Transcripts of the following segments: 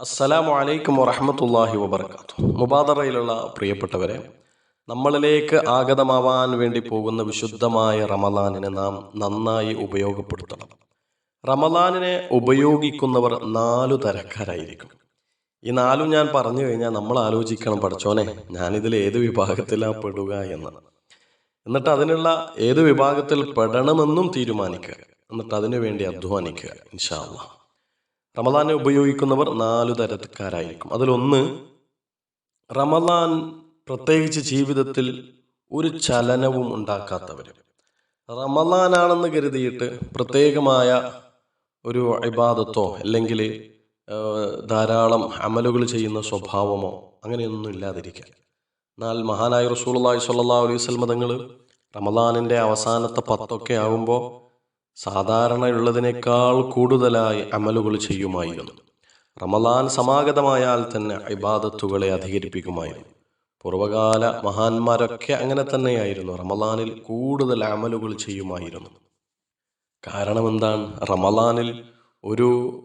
അസ്സലാമു അലൈക്കും വറഹമത്തല്ലാഹി വബർക്കാത്തു മുബാദറയിലുള്ള പ്രിയപ്പെട്ടവരെ നമ്മളിലേക്ക് ആഗതമാവാൻ വേണ്ടി പോകുന്ന വിശുദ്ധമായ റമലാനിനെ നാം നന്നായി ഉപയോഗപ്പെടുത്തണം. റമലാനിനെ ഉപയോഗിക്കുന്നവർ നാലു തരക്കാരായിരിക്കും. ഈ നാലും ഞാൻ പറഞ്ഞു കഴിഞ്ഞാൽ നമ്മൾ ആലോചിക്കണം പഠിച്ചോനെ ഞാനിതിൽ ഏത് വിഭാഗത്തിലാണ് പെടുക എന്ന് എന്നിട്ട് അതിനുള്ള ഏത് വിഭാഗത്തിൽ പെടണമെന്നും തീരുമാനിക്കുക. എന്നിട്ട് അതിനു വേണ്ടി അധ്വാനിക്കുക ഇൻഷാ അള്ളാഹ് റമദാനെ ഉപയോഗിക്കുന്നവർ നാലു തരക്കാരായിരിക്കും. അതിലൊന്ന് റമദാൻ പ്രത്യേകിച്ച് ജീവിതത്തിൽ ഒരു ചലനവും ഉണ്ടാക്കാത്തവർ റമദാനാണെന്ന് കരുതിയിട്ട് പ്രത്യേകമായ ഒരു ഇബാദത്തോ അല്ലെങ്കിൽ ധാരാളം അമലുകൾ ചെയ്യുന്ന സ്വഭാവമോ അങ്ങനെയൊന്നും ഇല്ലാതിരിക്കുക എന്നാൽ മഹാനായ റസൂലുള്ളാഹി സ്വല്ലല്ലാഹു അലൈഹി വസല്ലം തങ്ങൾ റമദാനിന്റെ അവസാനത്തെ പത്തൊക്കെ ആകുമ്പോൾ സാധാരണയുള്ളതിനേക്കാൾ കൂടുതലായി അമലുകൾ ചെയ്യുമായിരുന്നു. റമദാൻ സമാഗതമായാൽ തന്നെ ഇബാദത്തുകളെ അധികരിപ്പിക്കുമായിരുന്നു. പൂർവകാല മഹാന്മാരൊക്കെ അങ്ങനെ തന്നെയായിരുന്നു റമദാനിൽ കൂടുതൽ അമലുകൾ ചെയ്യുമായിരുന്നു. കാരണം എന്താണ് റമദാനിൽ ഒരു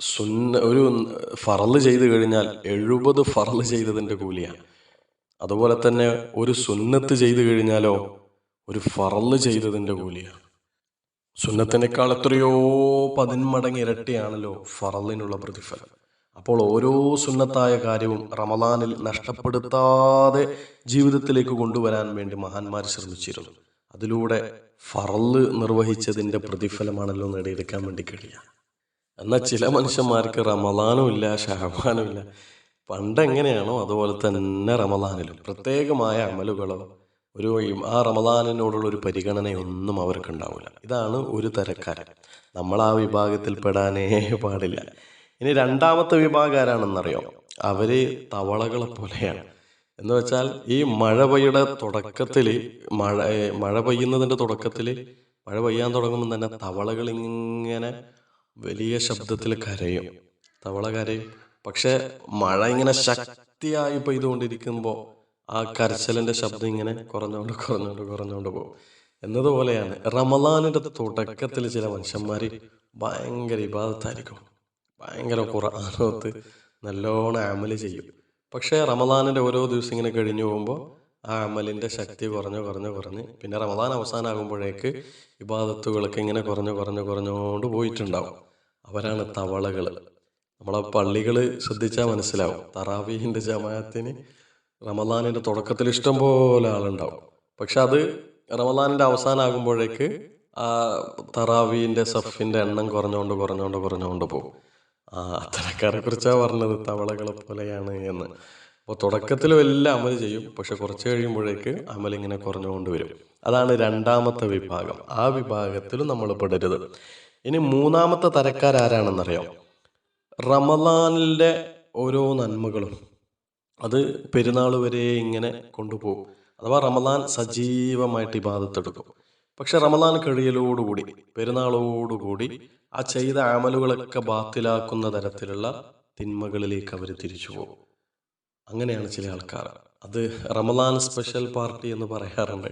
സുന്ന ഒരു ഫറൽ ചെയ്തു കഴിഞ്ഞാൽ എഴുപത് ഫറൽ ചെയ്തതിന്റെ കൂലിയാണ്. അതുപോലെ തന്നെ ഒരു സുന്നത്ത് ചെയ്തു കഴിഞ്ഞാലോ ഒരു ഫറൽ ചെയ്തതിന്റെ കൂലിയാണ്. സുന്നത്തിനേക്കാൾ എത്രയോ പതിന്മടങ്ങ് ഇരട്ടിയാണല്ലോ ഫറലിനുള്ള പ്രതിഫലം. അപ്പോൾ ഓരോ സുന്നത്തായ കാര്യവും റമദാനിൽ നഷ്ടപ്പെടുത്താതെ ജീവിതത്തിലേക്ക് കൊണ്ടുവരാൻ വേണ്ടി മഹാന്മാർ ശ്രമിച്ചിരുന്നു. അതിലൂടെ ഫറൽ നിർവഹിച്ചതിന്റെ പ്രതിഫലമാണല്ലോ നേടിയെടുക്കാൻ വേണ്ടി കഴിയുക. എന്നാൽ ചില മനുഷ്യന്മാർക്ക് റമദാനും ഇല്ല ഷഹബാനും ഇല്ല. പണ്ടെങ്ങനെയാണോ അതുപോലെ തന്നെ റമദാനിലും. പ്രത്യേകമായ അമലുകളോ ഒരു ആ റമദാനിനോടുള്ള ഒരു പരിഗണനയൊന്നും അവർക്കുണ്ടാവില്ല ഇതാണ് ഒരു തരക്കാരൻ. നമ്മൾ ആ വിഭാഗത്തിൽ പെടാനേ പാടില്ല. ഇനി രണ്ടാമത്തെ വിഭാഗം ആരാണെന്നറിയോ അവർ തവളകളെ പോലെയാണ് എന്ന് വെച്ചാൽ ഈ മഴ പെയ്യുടെ തുടക്കത്തിൽ മഴ മഴ പെയ്യുന്നതിന്റെ തുടക്കത്തിൽ മഴ പെയ്യാൻ തുടങ്ങുമ്പോൾ തന്നെ തവളകൾ ഇങ്ങനെ വലിയ ശബ്ദത്തിൽ കരയും. തവള പക്ഷേ പക്ഷെ മഴ ഇങ്ങനെ ശക്തിയായി പെയ്തുകൊണ്ടിരിക്കുമ്പോൾ ആ കരച്ചലിന്റെ ശബ്ദം ഇങ്ങനെ കുറഞ്ഞുകൊണ്ട് കുറഞ്ഞുകൊണ്ട് കുറഞ്ഞുകൊണ്ട് പോകും. എന്നതുപോലെയാണ് റമലാനിന്റെ തുടക്കത്തിൽ ചില മനുഷ്യന്മാർ ഭയങ്കര ഇബാദത്തായിരിക്കും. ഭയങ്കര ഖുർആാനത്ത് നല്ലോണം അമൽ ചെയ്യും. പക്ഷേ റമദാനിന്റെ ഓരോ ദിവസം ഇങ്ങനെ കഴിഞ്ഞു പോകുമ്പോൾ ആ അമലിന്റെ ശക്തി കുറഞ്ഞു കുറഞ്ഞു കുറഞ്ഞ്. പിന്നെ റമദാൻ അവസാനമാകുമ്പോഴേക്ക് ഇബാദത്തുകളൊക്കെ ഇങ്ങനെ കുറഞ്ഞു കുറഞ്ഞു കുറഞ്ഞുകൊണ്ട് പോയിട്ടുണ്ടാവും. അവരാണ് തവളകൾ നമ്മളെ പള്ളികൾ ശ്രദ്ധിച്ചാൽ മനസ്സിലാവും. തറാവീഹിന്റെ ജമാഅത്തിന് റമദാനിന്റെ തുടക്കത്തിൽ ഇഷ്ടം പോലെ ആളുണ്ടാവും. പക്ഷെ അത് റമദാനിന്റെ അവസാനമാകുമ്പോഴേക്ക് ആ തറാവീന്റെ സഫിന്റെ എണ്ണം കുറഞ്ഞുകൊണ്ട് കുറഞ്ഞുകൊണ്ട് കുറഞ്ഞുകൊണ്ട് പോകും. ആ അത്തരക്കാരെ കുറിച്ചാണ് പറഞ്ഞത്? തവളകളെ പോലെയാണ് എന്ന്. അപ്പോൾ തുടക്കത്തിൽ വലിയ അമൽ ചെയ്യും. പക്ഷെ കുറച്ച് കഴിയുമ്പോഴേക്ക് അമൽ ഇങ്ങനെ കുറഞ്ഞുകൊണ്ട് വരും. അതാണ് രണ്ടാമത്തെ വിഭാഗം. ആ വിഭാഗത്തിലും നമ്മൾ പെടരുത്. ഇനി മൂന്നാമത്തെ തരക്കാരാരാണെന്നറിയാം. റമദാനിലെ ഓരോ നന്മകളും അത് പെരുന്നാൾ വരെ ഇങ്ങനെ കൊണ്ടുപോകും. അഥവാ റമദാൻ സജീവമായിട്ട് ഇബാദത്തെടുക്കും പക്ഷെ റമദാൻ കഴിയലോടുകൂടി പെരുന്നാളോടുകൂടി ആ ചെയ്ത ആമലുകളൊക്കെ ബാത്തിലാക്കുന്ന തരത്തിലുള്ള തിന്മകളിലേക്ക് അവർ തിരിച്ചു പോകും. അങ്ങനെയാണ് ചില ആൾക്കാർ. അത് റമദാൻ സ്പെഷ്യൽ പാർട്ടി എന്ന് പറയാറുണ്ട്.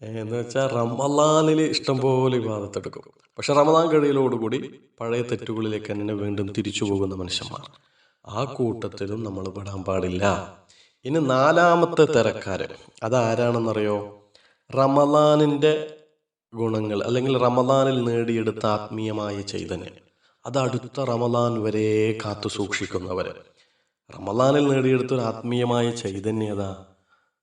എന്ന് വെച്ചാൽ റമദാനിൽ ഇഷ്ടംപോലെ വിവാദത്തെടുക്കും പക്ഷെ റമദാൻ കഴിയലോടുകൂടി പഴയ തെറ്റുകളിലേക്ക് തന്നെ വീണ്ടും തിരിച്ചു പോകുന്ന മനുഷ്യന്മാർ. ആ കൂട്ടത്തിലും നമ്മൾ പെടാൻ പാടില്ല. ഇനി നാലാമത്തെ തിരക്കാരൻ അതാരാണെന്നറിയോ? റമദാനിന്റെ ഗുണങ്ങൾ അല്ലെങ്കിൽ റമദാനിൽ നേടിയെടുത്ത ആത്മീയമായ ചൈതന്യം. അത് അടുത്ത റമദാൻ വരെ കാത്തു സൂക്ഷിക്കുന്നവർ റമദാനിൽ നേടിയെടുത്ത ഒരു ആത്മീയമായ ചൈതന്യത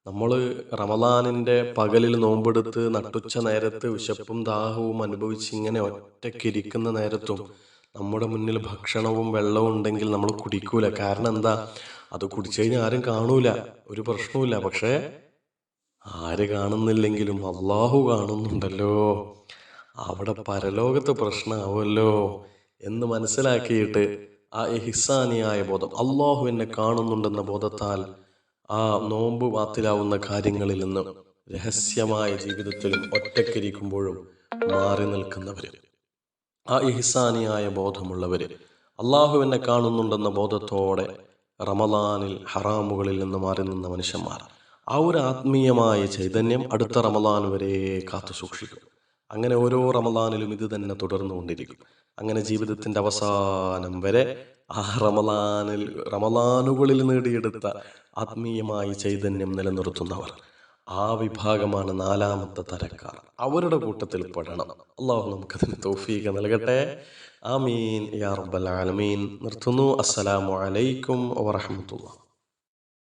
നമ്മൾ റമദാനിന്റെ പകലിൽ നോമ്പെടുത്ത് നട്ടുച്ച നേരത്ത് വിശപ്പും ദാഹവും അനുഭവിച്ച് ഇങ്ങനെ ഒറ്റയ്ക്കിരിക്കുന്ന നേരത്തും നമ്മുടെ മുന്നിൽ ഭക്ഷണവും വെള്ളവും ഉണ്ടെങ്കിൽ നമ്മൾ കുടിക്കൂല. കാരണം എന്താ? അത് കുടിച്ചു കഴിഞ്ഞാൽ ആരും കാണൂല. ഒരു പ്രശ്നവുമില്ല. പക്ഷേ ആര് കാണുന്നില്ലെങ്കിലും അള്ളാഹു കാണുന്നുണ്ടല്ലോ. അവിടെ പരലോകത്ത് പ്രശ്നമാവുമല്ലോ എന്ന് മനസ്സിലാക്കിയിട്ട് ആ എഹിസാനിയായ ബോധം. അള്ളാഹു എന്നെ കാണുന്നുണ്ടെന്ന ബോധത്താൽ ആ നോമ്പ് വാത്തിലാവുന്ന കാര്യങ്ങളിൽ നിന്ന് രഹസ്യമായ ജീവിതത്തിലും ഒറ്റക്കിരിക്കുമ്പോഴും മാറി നിൽക്കുന്നവര്. ആ ഇഹ്സാനിയായ ബോധമുള്ളവർ എന്നെ കാണുന്നുണ്ടെന്ന ബോധത്തോടെ റമദാനിൽ ഹറാമുകളിൽ നിന്ന് മാറി നിന്ന മനുഷ്യന്മാർ. ആ ഒരു ആത്മീയമായ ചൈതന്യം അടുത്ത റമദാൻ വരെ കാത്തു സൂക്ഷിക്കും. അങ്ങനെ ഓരോ റമദാനിലും ഇത് തന്നെ തുടർന്നുകൊണ്ടിരിക്കും അങ്ങനെ ജീവിതത്തിന്റെ അവസാനം വരെ ആ റമലാനിൽ റമലാനുകളിൽ നേടിയെടുത്ത ആത്മീയമായ ചൈതന്യം നിലനിർത്തുന്നവർ. ആ വിഭാഗമാണ് നാലാമത്തെ തരക്കാർ. അവരുടെ കൂട്ടത്തിൽ പെടണം. അള്ളാഹു നമുക്കതിന് തൗഫീഖ് നൽകട്ടെ. ആമീൻ. യാ റബ്ബൽ ആലമീൻ. നിർത്തുന്നു. അസ്സലാമു അലൈക്കും വറഹ്മത്തുള്ളാഹി.